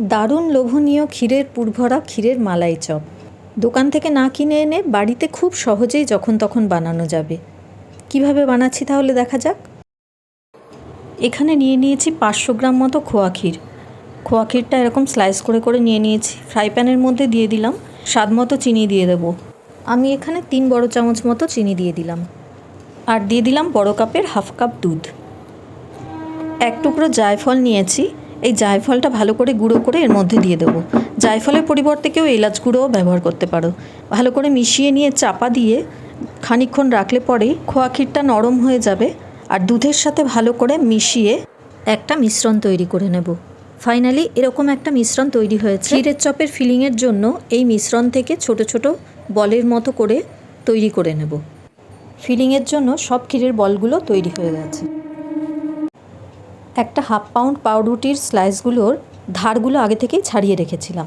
দারুণ লোভনীয় ক্ষীরের পুরভরা ক্ষীরের মালাই চপ। দোকান থেকে না কিনে এনে বাড়িতে খুব সহজেই যখন তখন বানানো যাবে। কীভাবে বানাচ্ছি তাহলে দেখা যাক? এখানে নিয়ে নিয়েছি পাঁচশো গ্রাম মতো খোয়া ক্ষীর। খোয়া ক্ষীরটা এরকম স্লাইস করে করে নিয়ে নিয়েছি। ফ্রাই প্যানের মধ্যে দিয়ে দিলাম স্বাদ মতো চিনি দিয়ে দেবো। আমি এখানে তিন বড় চামচ মতো চিনি দিয়ে দিলাম। আর দিয়ে দিলাম বড় কাপের হাফ কাপ দুধ। এক টুকরো জায়ফল নিয়েছি। এই জায়ফলটা ভালো করে গুঁড়ো করে এর মধ্যে দিয়ে দেবো। জায়ফলের পরিবর্তে কেউ এলাচ গুঁড়োও ব্যবহার করতে পারো। ভালো করে মিশিয়ে নিয়ে চাপা দিয়ে খানিকক্ষণ রাখলে পরেই খোয়া ক্ষীরটা নরম হয়ে যাবে আর দুধের সাথে ভালো করে মিশিয়ে একটা মিশ্রণ তৈরি করে নেব। ফাইনালি এরকম একটা মিশ্রণ তৈরি হয়েছে। ক্ষীরের চপের ফিলিংয়ের জন্য এই মিশ্রণ থেকে ছোট ছোট বলের মতো করে তৈরি করে নেব। ফিলিংয়ের জন্য সব ক্ষীরের বলগুলো তৈরি হয়ে গেছে। একটা হাফ পাউন্ড পাউরুটির স্লাইসগুলোর ধারগুলো আগে থেকেই ছাড়িয়ে রেখেছিলাম।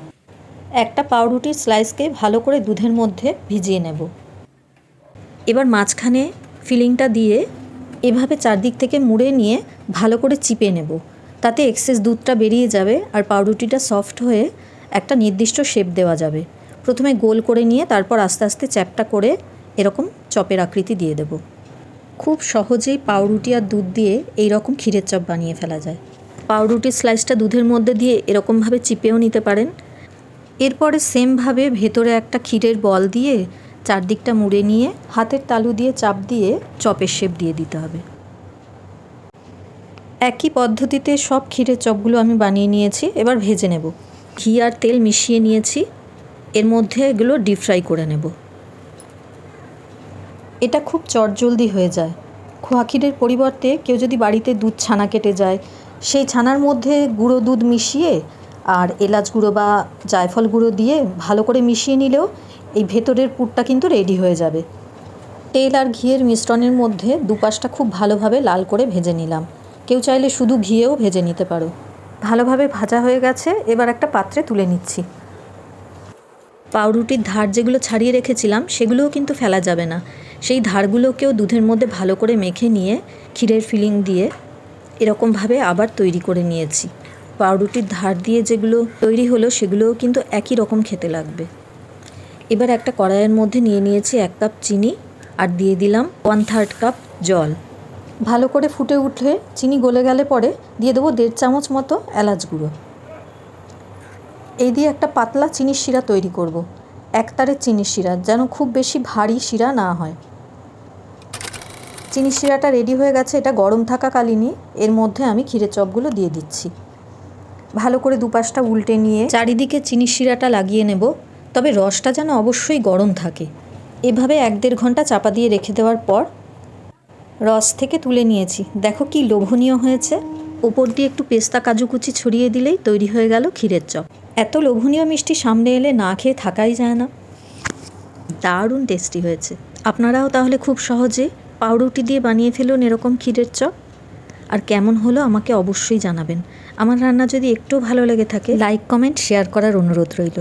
একটা পাউরুটির স্লাইসকে ভালো করে দুধের মধ্যে ভিজিয়ে নেব। এবার মাঝখানে ফিলিংটা দিয়ে এভাবে চারদিক থেকে মুড়ে নিয়ে ভালো করে চিপে নেব। তাতে এক্সেস দুধটা বেরিয়ে যাবে আর পাউরুটিটা সফট হয়ে একটা নির্দিষ্ট শেপ দেওয়া যাবে। প্রথমে গোল করে নিয়ে তারপর আস্তে আস্তে চ্যাপটা করে এরকম চপের আকৃতি দিয়ে দেবো। খুব সহজেই পাউরুটি আর দুধ দিয়ে এই রকম ক্ষীরের চপ বানিয়ে ফেলা যায়। পাউরুটির স্লাইসটা দুধের মধ্যে দিয়ে এরকমভাবে চিপেও নিতে পারেন। এরপরে সেমভাবে ভেতরে একটা ক্ষীরের বল দিয়ে চারদিকটা মুড়ে নিয়ে হাতের তালু দিয়ে চাপ দিয়ে চপের শেপ দিয়ে দিতে হবে। একই পদ্ধতিতে সব ক্ষীরের চপগুলো আমি বানিয়ে নিয়েছি, এবার ভেজে নেব। ঘি আর তেল মিশিয়ে নিয়েছি। এর মধ্যে এগুলো ডিপ ফ্রাই করে নেব। এটা খুব চটজলদি হয়ে যায়। খোয়া ক্ষীরের পরিবর্তে কেউ যদি বাড়িতে দুধ ছানা কেটে যায়, সেই ছানার মধ্যে গুঁড়ো দুধ মিশিয়ে আর এলাচ গুঁড়ো বা জায়ফল গুঁড়ো দিয়ে ভালো করে মিশিয়ে নিলেও এই ভেতরের পুরটা কিন্তু রেডি হয়ে যাবে। তেল আর ঘিয়ের মিশ্রণের মধ্যে দুপাশটা খুব ভালোভাবে লাল করে ভেজে নিলাম। কেউ চাইলে শুধু ঘিয়েও ভেজে নিতে পারো। ভালোভাবে ভাজা হয়ে গেছে, এবার একটা পাত্রে তুলে নিচ্ছি। পাউরুটির ধার যেগুলো ছাড়িয়ে রেখেছিলাম, সেগুলোও কিন্তু ফেলা যাবে না। সেই ধারগুলোকেও দুধের মধ্যে ভালো করে মেখে নিয়ে ক্ষীরের ফিলিং দিয়ে এরকমভাবে আবার তৈরি করে নিয়েছি। পাউরুটির ধার দিয়ে যেগুলো তৈরি হলো সেগুলোও কিন্তু একই রকম খেতে লাগবে। এবার একটা কড়াইয়ের মধ্যে নিয়ে নিয়েছি এক কাপ চিনি আর দিয়ে দিলাম ওয়ান থার্ড কাপ জল। ভালো করে ফুটে উঠে চিনি গলে গেলে পরে দিয়ে দেবো দেড় চামচ মতো এলাচ গুঁড়ো। এই দিয়ে একটা পাতলা চিনির শিরা তৈরি করব। একতারের চিনির শিরা যেন খুব বেশি ভারী শিরা না হয়। চিনির শিরাটা রেডি হয়ে গেছে, এটা গরম থাকাকালীনই। এর মধ্যে আমি ক্ষীরের চপগুলো দিয়ে দিচ্ছি। ভালো করে দুপাশটা উল্টে নিয়ে চারিদিকে চিনি শিরাটা লাগিয়ে নেব, তবে রসটা যেন অবশ্যই গরম থাকে। এভাবে এক দেড় ঘণ্টা চাপা দিয়ে রেখে দেওয়ার পর রস থেকে তুলে নিয়েছি। দেখো কি লোভনীয় হয়েছে। ওপর দিয়ে একটু পেস্তা কাজু কুচি ছড়িয়ে দিলেই তৈরি হয়ে গেল ক্ষীরের চপ। এত লোভনীয় মিষ্টি সামনে এলে না খেয়ে থাকাই যায় না। দারুণ টেস্টি হয়েছে। আপনারাও তাহলে খুব সহজে পাউরুটি দিয়ে বানিয়ে ফেলুন এরকম ক্ষীরের চপ। আর কেমন হলো আমাকে অবশ্যই জানাবেন। আমার রান্না যদি একটু ভালো লেগে থাকে লাইক কমেন্ট শেয়ার করার অনুরোধ রইল।